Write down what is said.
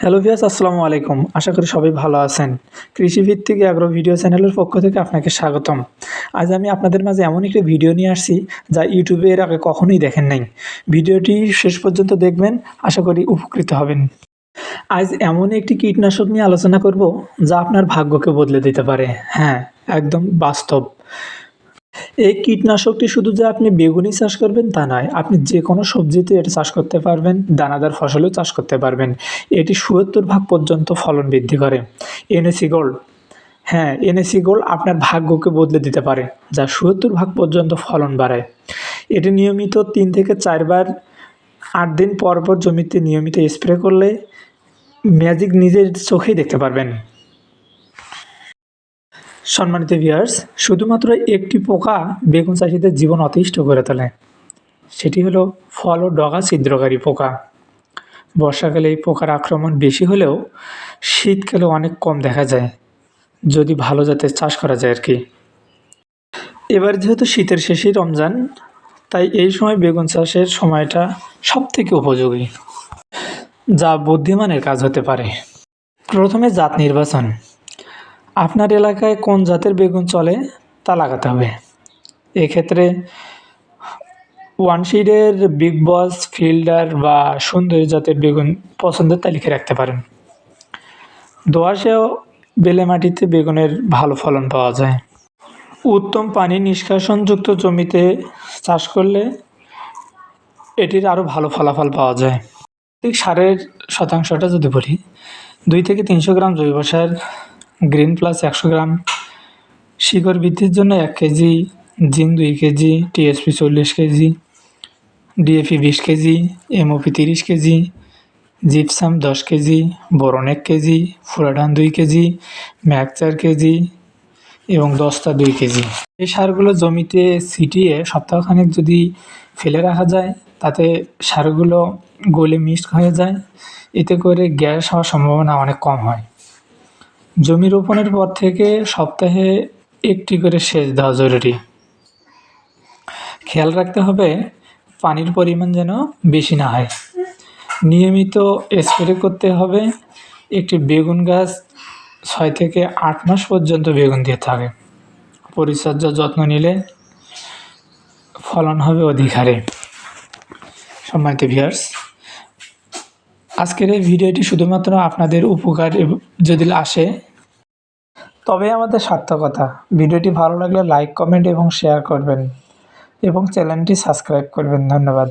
Hello ভিয়াস আসসালামু আলাইকুম। আশা করি সবাই ভালো আছেন। কৃষিভিত্তিক অ্যাগ্রো ভিডিও চ্যানেলের পক্ষ থেকে আপনাকে স্বাগতম। আজ আমি আপনাদের মাঝে এমন একটি ভিডিও নিয়ে আসছি, যা ইউটিউবে এর আগে কখনোই দেখেন নাই। ভিডিওটি শেষ পর্যন্ত দেখবেন, আশা করি উপকৃত হবেন। আজ এমন একটি কীটনাশক নিয়ে আলোচনা করব, যা আপনার ভাগ্যকে বদলে দিতে পারে। হ্যাঁ একদম বাস্তব। এই কীটনাশকটি শুধু যে আপনি বেগুনই চাষ করবেন তা নয়, আপনি যে কোনো সবজিতে এটা চাষ করতে পারবেন, দানাদার ফসলও চাষ করতে পারবেন। এটি সুয়াত্তর ভাগ পর্যন্ত ফলন বৃদ্ধি করে। NAC gold. হ্যাঁ এনএসি গোল্ড আপনার ভাগ্যকে বদলে দিতে পারে, যা সুয়াত্তর ভাগ পর্যন্ত ফলন বাড়ায়। এটি নিয়মিত তিন থেকে চারবার, আট দিন পর পর জমিতে নিয়মিত স্প্রে করলে ম্যাজিক নিজের চোখেই দেখতে পারবেন। সম্মানিত ভিয়ার্স শুধুমাত্র একটি পোকা বেগুন চাষিদের জীবন অতিষ্ঠ করে তোলে। সেটি হলো ফল ও ডগা ছিদ্রকারী পোকা। বর্ষাকালে এই পোকার আক্রমণ বেশি হলেও শীতকালে অনেক কম দেখা যায়। যদি ভালো জাতের চাষ করা যায় আর কি এবার যেহেতু শীতের শেষেই রমজান, তাই এই সময় বেগুন চাষের সময়টা সব থেকে উপযোগী। যা বুদ্ধিমানের কাজ হতে পারে। প্রথমে জাত নির্বাচন। আপনার এলাকায় কোন জাতের বেগুন চলে তা লাগাতে হবে। এক্ষেত্রে ওয়ান শিডের বিগ বস ফিল্ডার বা সুন্দরী জাতের বেগুন পছন্দের তালিকায় রাখতে পারেন। দোয়াশেও বেলে মাটিতে বেগুনের ভালো ফলন পাওয়া যায়। উত্তম পানি নিষ্কাশনযুক্ত জমিতে চাষ করলে এটির আরও ভালো ফলাফল পাওয়া যায়। ঠিক সারের শতাংশটা যদি বলি, দুই থেকে তিনশো গ্রাম জৈব সার গ্রিন প্লাস একশো গ্রাম। শিকড় বৃদ্ধির জন্য এক কেজি জিন দুই কেজি, টিএসপি চল্লিশ কেজি, ডিএপি বিশ কেজি, এমওপি তিরিশ কেজি, জিপসাম দশ কেজি, বোরন এক কেজি, ফুরাডান দুই কেজি, ম্যাক চার কেজি এবং দস্তা দুই কেজি। এই সারগুলো জমিতে ছিটিয়ে সপ্তাহখানেক যদি ফেলে রাখা যায়, তাতে সারগুলো গলে মিক্সড হয়ে যায়। এতে করে গ্যাস হওয়ার সম্ভাবনা অনেক কম হয়। জমি রোপণের পর থেকে সপ্তাহে একটি করে সেচ দেওয়া জরুরি। খেয়াল রাখতে হবে, পানির পরিমাণ যেন বেশি না হয়। নিয়মিত স্প্রে করতে হবে, একটি বেগুন গাছ ছয় থেকে আট মাস পর্যন্ত বেগুন দিয়ে থাকে। পরিচর্যার যত্ন নিলে ফলন হবে অধিক হারে। সম্মানিত ভিয়ার্স আজকের এই ভিডিওটি শুধুমাত্র আপনাদের উপকার, যদি আসে তবে আমাদের সার্থকতা। ভিডিওটি ভালো লাগলে লাইক কমেন্ট এবং শেয়ার করবেন। এবং চ্যানেলটি সাবস্ক্রাইব করবেন। ধন্যবাদ।